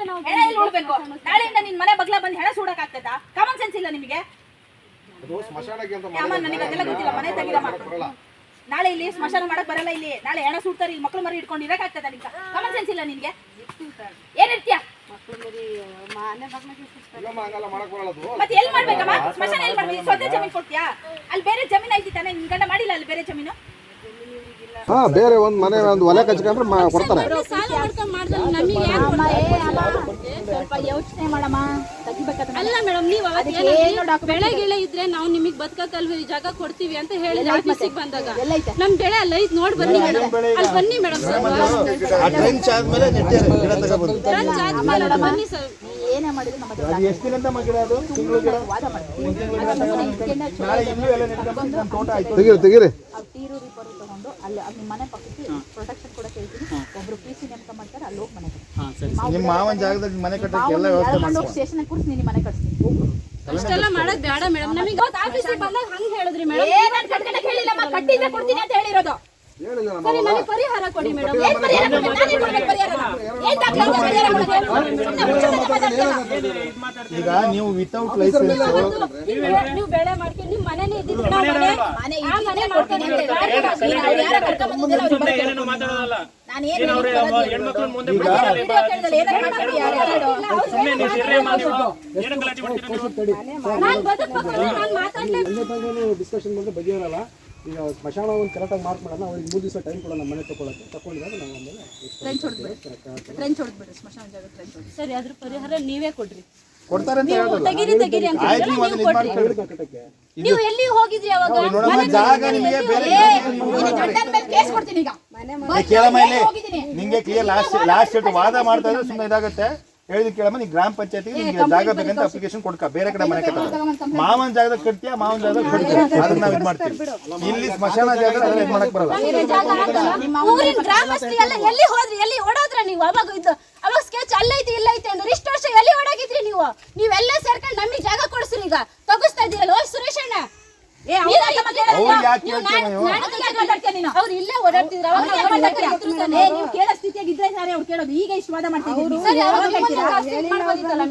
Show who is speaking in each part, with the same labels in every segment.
Speaker 1: ಅದಕ್ಕೆ ನಾವು
Speaker 2: ಹೆಣ ಎಲ್ಲಿ ಉಳ್ಬೇಕು ನಾಳೆಯಿಂದ ನಿನ್ ಮನೆ ಬಗ್ಲ ಬಂದು ಹೆಣ ಸುಡಕ್ ಆಗ್ತದಾ ಕಾಮನ್ ಸೆನ್ಸ್ ಇಲ್ಲ ನಿಮಗೆ.
Speaker 3: ಅದು ಸ್ಮಶಾನಕ್ಕೆ ಅಂತ
Speaker 2: ಅಮ್ಮ ನನಗೆ ಅದೆಲ್ಲ ಗೊತ್ತಿಲ್ಲ. ಮನೆ ನಾಳೆ ಇಲ್ಲಿ ಸ್ಮಶಾನ ಮಾಡಕ್ ಬರಲ್ಲ ಇಲ್ಲಿ. ನಾಳೆ ಹೆಣ ಸುಡ್ತಾರೆ ಇಲ್ಲಿ ಮಕ್ಳು ಮರಿ ಇಟ್ಕೊಂಡು ಇರಕ್ ಆಗ್ತದ ನಿಮ್ಗೆ? ಕಾಮನ್ ಸೆನ್ಸ್ ಇಲ್ಲ ನಿನ್ಗೆ? ಏನ್ ಇರ್ತೀಯ?
Speaker 3: ಇಲ್ಲಮ್ಮ ಹಂಗಲ್ಲ ಮಾಡಕ್ ಬರಲ್ಲ ಅದು.
Speaker 2: ಮತ್ತೆ ಎಲ್ಲಿ ಮಾಡ್ಬೇಕಮ್ಮ? ಸ್ಮಶಾನ ಎಲ್ಲಿ ಮಾಡ್ಬೇಕು. ಸ್ವಂತ ಜಮೀನ್ ಕೊಡ್ತೀಯಾ? ಅಲ್ಲಿ ಬೇರೆ ಜಮೀನ್ ಐತಿ ತಾನೆ? ನಿನ್ ಗಂಡ ಮಾಡಿಲ್ಲ ಅಲ್ಲಿ ಬೇರೆ ಜಮೀನು?
Speaker 3: ಹಾ ಬೇರೆ ಒಂದ್ ಮನೆ ಒಂದು ಒಲೆ ಕಚ್ಕೊಂಡ್ರೆ ಕೊಡ್ತಾರೆ
Speaker 1: ಇಲ್ಲಿ ಸಾಲ ಮಾಡ್ಕೊಂಡ್ ಮಾಡಿದ್ರೆ ನಮಗೆ ಯಾರು
Speaker 2: ಸ್ವಲ್ಪ ಯೋಚನೆ ಮಾಡಮ್ಮ ತೆಗಿಬೇಕಾದ್ರೆ
Speaker 1: ಅಲ್ಲ ಮೇಡಮ್ ನೀವು ಅವತ್ತು
Speaker 2: ಅದಕ್ಕೆ
Speaker 1: ಏನಂದ್ರಿ?
Speaker 2: ಏನು document
Speaker 1: ಬೆಳೆ ಗಿಳೆ ಇದ್ರೆ ನಾವು ನಿಮಗೆ ಈ ಜಾಗ ಕೊಡ್ತೀವಿ ಅಂತ ಹೇಳಿ ಆಫೀಸಿಗೆ ಬಂದಾಗ
Speaker 2: ನಮ್ಮ
Speaker 1: ನಮ್ ಬೆಳೆ ಅಲ್ಲ ಐತ್ ನೋಡ್ ಬನ್ನಿ ಮೇಡಮ್. ಅಲ್ಲಿ ಬನ್ನಿ ಮೇಡಮ್
Speaker 4: ಆ ಟ್ರೆಂಚ್ ಆದ್ಮೇಲೆ ನೆಟ್ಟಿದ್ದಾರೆ ಗಿಡ ತಗೊಬಂದು.
Speaker 1: ಬನ್ನಿ ಸರ್.
Speaker 2: ಏನೇ ಮಾಡಿದ್ರು ನಮ್ಮ ಹತ್ರ
Speaker 4: ಅದು ಎಷ್ಟು ದಿನದ ಗಿಡ ಅದು? ತಿಂಗಳು ಗಿಡ?
Speaker 2: ವಾದ ಮಾಡ್ತೀವಿ.
Speaker 4: ಒಂದ್ ತಿಂಗಳು ಗಿಡ ತಗೊಂಡು ನಾಳೆ ಇಲ್ಲೂ ಎಲ್ಲ ನೆಟ್ಕೊಂಡು ನಮ್ಮ ತೋಟ ಆಯ್ತು.
Speaker 3: ತೆಗೀರಿ ತೆಗೀರಿ.
Speaker 2: ಆ ಟೀರು ರಿಪೋರ್ಟ್ ತಗೊಂಡು ಅಲ್ಲಿ ಅಲ್ಲಿ ಮನೆ ಪಕ್ಕಕ್ಕೆ ಪ್ರೊಟೆಕ್ಷನ್ ಕೂಡ ಕೇಳ್ತೀನಿ. ಒಬ್ರು ಪಿ ಅಲ್ಲಿ ಹೋಗಿ ಮನೆ
Speaker 4: ನಿಮ್ಮ ಮಾವನ ಜಾಗದಲ್ಲಿ ಮನೆ ಕಟ್ಟಕ್ಕೆ ಎಲ್ಲ ವ್ಯವಸ್ಥೆ ಮಾಡ್ಕೊಂಡು
Speaker 2: ಸ್ಟೇಷನ್ ಕೂರಿಸಿ ನೀನು ಮನೆ ಕಟ್ಸ್ತೀನಿ. ಹೋಗು
Speaker 1: ಅಷ್ಟೆಲ್ಲ ಮಾಡಕ್ ಬೇಡ ಮೇಡಮ್. ನಮಗೆ ಆಫೀಸಿಗೆ ಬಂದಾಗ ಹಂಗ್ ಹೇಳಿದ್ರಿ ಮೇಡಮ್.
Speaker 2: ಏನಂತ ನಾನು ಕಟ್ಕೊಳಕ್ ಹೇಳಿಲ್ಲಮ್ಮ ಕಟ್ಟಿದ್ರೆ ಕೊಡ್ತೀನಿ ಅಂತ ಹೇಳಿರೋದು.
Speaker 3: ನಮ್ಮ
Speaker 1: ಸರಿ ನನಗೆ ಪರಿಹಾರ ಕೊಡಿ ಮೇಡಮ್.
Speaker 2: ಏನ್ ಪರಿಹಾರ ಕೊಡ್ಬೇಕು? ಏನ್ ದಾಖಲೆ ಇದೆ ಪರಿಹಾರ.
Speaker 4: ಈಗ ನೀವು ವಿತೌಟ್ ಲೈಸೆನ್ಸ್
Speaker 1: ನೀವು ಬೆಳೆ ಮಾಡ್ಕೊಂಡು ನಿಮ್ ಮನೇಲಿ ಇದ್ದಿದ್ರೆ ನಾವು ಮನೆ
Speaker 2: ಮನೆ.
Speaker 1: ಆ ಮನೆ ಮಾಡ್ಕೊಂಡು
Speaker 2: ನೀನು ಅವ್ರು ಯಾರೋ ಅವ್ರು ಬರ್ತಾರೆ.
Speaker 5: ಏನೇನು ಮಾತಾಡೋದಲ್ಲ.
Speaker 2: ನಾನು ಏನ್
Speaker 5: ಏನ್ ಅವ್ರೆ ಹೆಣ್ಮಕ್ಳು ಮುಂದೆ? ಸುಮ್ಮನೆ ನೀವು ಸಿರ್ರೆ ಮಾಡಿ ಏನು ಗಲಾಟೆ ಮಾಡ್ತೀರಾ
Speaker 1: ನಾನ್ ಬದುಕ್ಬೇಕು ನಾನ್
Speaker 6: ಡಿಸ್ಕಷನ್ ಬಗೆಹರಲ್ಲ. ಈಗ ಸ್ಮಶಾನ ಒಂದು ಕರೆಕ್ಟಾಗಿ ಮಾರ್ಕ್ ಮಾಡೋಣ ಅವ್ರಿಗೆ ಮೂರು ದಿವಸ ಟೈಮ್ ಕೊಡೋಣ ಮನೆ ತಗೊಳಕ್ಕೆ. ತಗೊಂಡಿದಾಗ ನಾವು ಆಮೇಲೆ
Speaker 2: ಟ್ರೆಂಚ್ ಹೊಡೆದ್ಬಿಡಿ. ಟ್ರೆಂಚ್ ಹೊಡೆದ್ಬಿಡಿ. ಸ್ಮಶಾನ ಜಾಗ ಟ್ರೆಂಚ್ ಹೊಡೆದು
Speaker 1: ಸರಿ ಅದ್ರ ಪರಿಹಾರ ನೀವೇ ಕೊಡ್ರಿ.
Speaker 4: ಕೊಡ್ತಾರೆ ಅಂತ ಹೇಳೋದಲ್ಲ.
Speaker 1: ತೆಗಿರಿ ತೆಗಿರಿ ಅಂತ ಹೇಳಿದ್ರೆ
Speaker 4: ನೀವು
Speaker 1: ಕೊಡ್ರಿ. ಎಲ್ಲಿ ಹೋಗಿದ್ರಿ ಅವಾಗ?
Speaker 4: ಜಾಗ ನಿಮಗೆ ಬೇರೆ
Speaker 2: ಮೇಲೆ ಕೇಸ್ ಕೊಡ್ತೀನಿ ಈಗ.
Speaker 4: ಏ, ಕೇಳಮ್ಮ ಇಲ್ಲಿ.
Speaker 2: ಹೋಗಿದ್ದೀನಿ?
Speaker 4: ನಿಂಗೆ ಕ್ಲಿಯರ್ ಲಾಸ್ಟ್ ಲಾಸ್ಟ್ ವಾದ ಮಾಡ್ತಾ ಇದ್ರೆ ಸುಮ್ಮನೆ ಇದಾಗುತ್ತೆ. ಹೇಳಿದ್ ಕೇಳಮ್ಮ ನೀ ಗ್ರಾಮ ಪಂಚಾಯತಿಗೆ ನಿಮಗೆ ಜಾಗ ಬೇಕಂತ ಅಪ್ಲಿಕೇಶನ್ ಕೊಡ್ಕ. ಬೇರೆ ಕಡೆ ಮನೆ ಕಟ್ಟ. ಮಾವನ್ ಜಾಗದಾಗ ಕಟ್ತೀಯ? ಮಾವನ್ ಜಾಗದಾಗ ಕಟ್ತೀಯ? ಅದನ್ನ ನಾವು ಇದು ಮಾಡ್ತೀವಿ. ಇಲ್ಲಿ ಸ್ಮಶಾನ ಜಾಗ ಅದನ್ನ ಇದು ಮಾಡಕ್ ಬರಲ್ಲ.
Speaker 1: ಊರಿನ ಎಲ್ಲಿ ಹೋದ್ರಿ? ಎಲ್ಲಿ ಓಡೋದ್ರ ನೀವು? ಅವಾಗ ಇದು ಅವಾಗ ಸ್ಕೆಚ್ ಅಲ್ಲೈತಿ ಇಲ್ಲೈತಿ ಅಂದ್ರೆ ಇಷ್ಟು ವರ್ಷ ಎಲ್ಲಿ ಓಡಾಗಿದ್ರಿ ನೀವು? ನೀವೆಲ್ಲ ಸೇರ್ಕೊಂಡು ನಮಗೆ
Speaker 2: ಅವ್ರು ಯಾಕೆ
Speaker 4: ಕೇಳ್ತೀಯ ನೀವು?
Speaker 1: ಅವ್ರು ಇಲ್ಲೇ ಓಡಾಡ್ತಿದ್ರು ಅವಾಗ?
Speaker 2: ನೀವು ಕೇಳೋ ಸ್ಥಿತಿಯಾಗಿದ್ರೆ ಸಾರಿ ಅವ್ರು ಕೇಳೋದು. ಈಗ ಇಷ್ಟು ವಾದ ಮಾಡ್ತಿದ್ದೀವಿ
Speaker 1: ಸರಿ ನಿಮ್ಮನ್ನ ಮಾಡ್ಬೋದಿತ್ತಲ್ಲ?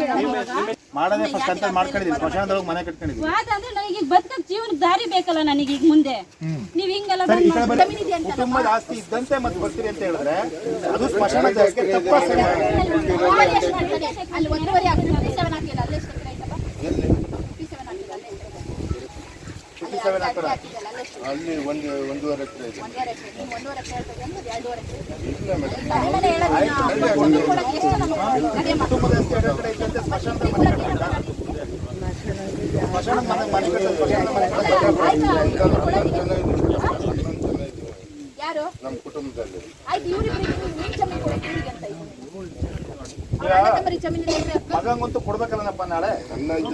Speaker 4: ಮಾಡೋದೇ ಫಸ್ಟ್ ಅಂತ ಮಾಡ್ಕೊಂಡಿದ್ವಿ ಸ್ಮಶಾನದೊಳಗೆ ಮನೆ ಕಟ್ಕೊಂಡಿದ್ವಿ
Speaker 1: ವಾದ ಅಂದ್ರೆ ನನಗೆ ಈಗ ಬದುಕಕ್ ಜೀವನಕ್ಕೆ ದಾರಿ ಬೇಕಲ್ಲ ನನಗೆ ಈಗ ಮುಂದೆ. ನೀವ್ ಹಿಂಗೆಲ್ಲ
Speaker 4: ಸರಿ ಈ ಕಡೆ ಕುಟುಂಬದ ಆಸ್ತಿ ಇದ್ದಂತೆ ಮತ್ತೆ ಬರ್ತೀರಿ ಅಂತ ಹೇಳಿದ್ರೆ ಅದು
Speaker 2: ಮಾಡ್ತಾರೆ? ಅಲ್ಲಿ ಒಂದೂವರೆ ಆಗ್ತದೆ ಫಿಫ್ಟಿ ಸೆವೆನ್ ಹಾಕಿಲ್ಲ ಕೊಡಕ್ಕೆ ಎಷ್ಟು ಅಲ್ಲಿ
Speaker 7: ಒಂದು
Speaker 4: ಕುಟುಂಬದ ಆಸ್ತಿ ಎರಡು ಕಡೆ ಮೇಡಮ್ ಸ್ಮಶಾನದ ಮನೆ ಸ್ಮಶಾನದ ಮನೆ ಮನೆ
Speaker 2: ಯಾರು
Speaker 7: ನಮ್ಮ ಕುಟುಂಬದಲ್ಲಿ?
Speaker 2: ಇದೆ. ಇಲ್ಲ.
Speaker 4: ಮಗಂಗಂತೂ ಕೊಡ್ಬೇಕಲ್ಲಪ್ಪ ನಾಳೆ?
Speaker 2: ಇಲ್ಲ? ಎಲ್ಲ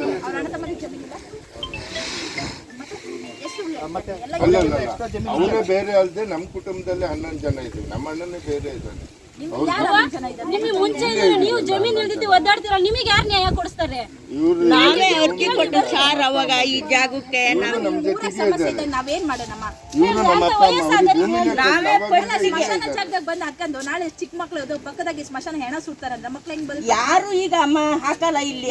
Speaker 7: ಅಲ್ಲ ಅಲ್ಲ ಅಲ್ಲ. ಅವನೇ ಬೇರೆ ಅಲ್ಲದೆ ನಮ್ಮ ಕುಟುಂಬದಲ್ಲಿ ಹನ್ನೊಂದು ಜನ ಇದ್ದೀವಿ. ನಮ್ಮ ಅಣ್ಣನೇ ಬೇರೆ ಇದ್ದಾನೆ.
Speaker 2: ನಿಮ್ಗೆ
Speaker 1: ಮುಂಚೆ ನೀವು ಜಮೀನ್ ಇಲ್ದಿದ್ದು ಒದ್ದಾಡ್ತೀರಲ್ಲ ನಿಮಗೆ ಯಾರು ನ್ಯಾಯ ಕೊಡಿಸ್ತಾರೆ
Speaker 8: ನಾವೇ ಅರ್ಜಿ ಕೊಟ್ಟು ಸಾರ್ ಅವಾಗ ಈ ಜಾಗಕ್ಕೆ
Speaker 2: ನಾವೇನ್ ಮಾಡೋಣಮ್ಮ ಬಂದು ಹಾಕೊಂಡು ನಾಳೆ ಚಿಕ್ಕ ಮಕ್ಳು ಅದು ಪಕ್ಕದಾಗಿ ಸ್ಮಶಾನ ಹೆಣ ಸುಡ್ತಾರಂದ್ರೆ ಮಕ್ಳು ಹೆಂಗ್ ಬದುಕು
Speaker 8: ಯಾರು ಈಗ ಅಮ್ಮ ಹಾಕಲ್ಲ ಇಲ್ಲಿ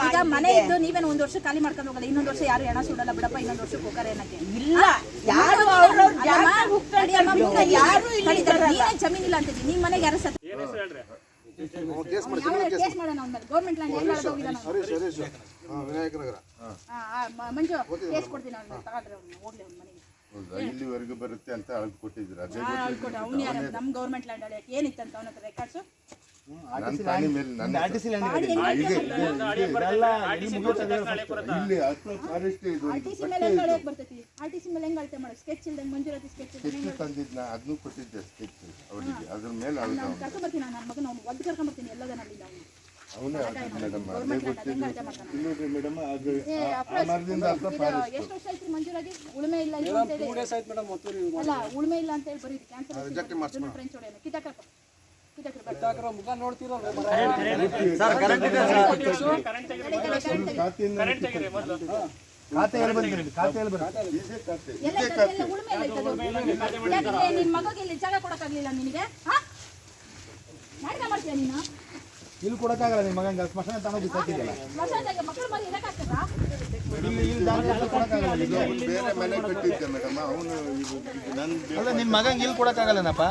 Speaker 2: ಈಗ ಮನೆ ಇದ್ದು ನೀವೇನು ಒಂದ್ ವರ್ಷ ಖಾಲಿ ಮಾಡ್ಕೊಂಡು ಹೋಗಲ್ಲ ಇನ್ನೊಂದ್ ವರ್ಷ ಯಾರು ಹೆಣ ಸುಡಲ್ಲ ಬಿಡಪ್ಪ ಇನ್ನೊಂದ್ ವರ್ಷಕ್ಕೆ ಹೋಗಾರೆ ಏನಕ್ಕೆ
Speaker 8: ಇಲ್ಲ ಯಾರು
Speaker 2: ಯಾರು ಇಲ್ಲಿ. ಜಮೀನ್ ಇಲ್ಲ ಅಂತಿದ್ವಿ ನಿಮ್ ಮನೆಗೆ ಯಾರು ಸತ್ತ
Speaker 3: ಕೇಸ್
Speaker 2: ಮಾಡೋಣ ಅವ್ನ ಮೇಲೆ? ಗೌರ್ಮೆಂಟ್ ಲ್ಯಾಂಡ್ ಹೆಂಗ್ ಮಾಡೋದು ಹೋಗಿದ್ದಾನೆ ಮಂಜು ಕೇಸ್ ಕೊಡ್ತೀನಿ ಅವ್ನ ಮೇಲೆ. ತಗೊಂಡ್ರೆ ಅವ್ನು ಹೋಗ್ಲಿ ಅವ್ನ ಮನೆಗೆ.
Speaker 7: ಇಲ್ಲಿವರೆಗೂ ಬರುತ್ತೆ ಅಂತ ಅಳ್ದು ಕೊಟ್ಟಿದ್ರು ಅದೇ
Speaker 2: ಆ, ಕೊಡು ಅವ್ನು ಯಾರು? ನಮ್ ಗೌರ್ಮೆಂಟ್ ಲ್ಯಾಂಡ್ ಏನಿತ್ತು ಏನಿತ್ತಂತ ಅವನ ಹತ್ರ ರೆಕಾರ್ಡ್ಸು
Speaker 7: ತಂದಿದ್ನ ಅದನ್ನು ಕೊಟ್ಟಿದ್ದೆ ಸ್ಕೆಚ್ ಅವರಿಗೆ ಅದ್ರ ಮೇಲೆ
Speaker 2: ಅವ್ನು
Speaker 7: ಮೇಡಮ್ ಅದೇ ಮೇಡಮ್ ಆ ಮರದಿಂದ
Speaker 2: ಎಷ್ಟು ವರ್ಷ ಆಯ್ತು ಮಂಜೂರಾಗಿ? ಉಳುಮೆ ಇಲ್ಲ ಅಂತ ಹೇಳಿ
Speaker 6: ಮೇಡಮ್
Speaker 2: ಅಲ್ಲ ಉಳುಮೆ ಇಲ್ಲ ಅಂತ ಹೇಳಿ ಬರೀ ಕ್ಯಾನ್ಸರ್
Speaker 3: ರಿಜೆಕ್ಟ್
Speaker 2: ಫ್ರೆಂಚ್ ಹೊಡೆಯೋಣ ಕಿತ್ತಾಕಪ್ಪ
Speaker 6: ಮುಖ
Speaker 2: ನಿನ್ ಮಗಗೆ ಇಲ್ಲಿ ಜಾಗ ಕೊಡಕ್ಕಾಗ್ಲಿಲ್ಲ ನಿನಗೆ? ಹಾ? ನಾಟಕ ಮಾಡ್ತೀಯ ನೀನು?
Speaker 4: ಇಲ್ಲಿ ಕೊಡಕ್ಕಾಗಲ್ಲ ನಿಮ್ಮ ಮಗಂಗೆ ಸ್ಮಶಾನ ತಗೊಂಡು ಬಿಸಾಕಿದ್ದಲ್ಲ
Speaker 2: ಸ್ಮಶಾನದಾಗ ಮಕ್ಕಳು ಮರಿ ಇರಕ್ಕಾಗ್ತದಾ
Speaker 4: ಅಲ್ಲ ಮಗಂಗೆ ಇಲ್ಲಿ ಕೊಡಕ್ಕಾಗಲ್ಲನಪ್ಪ?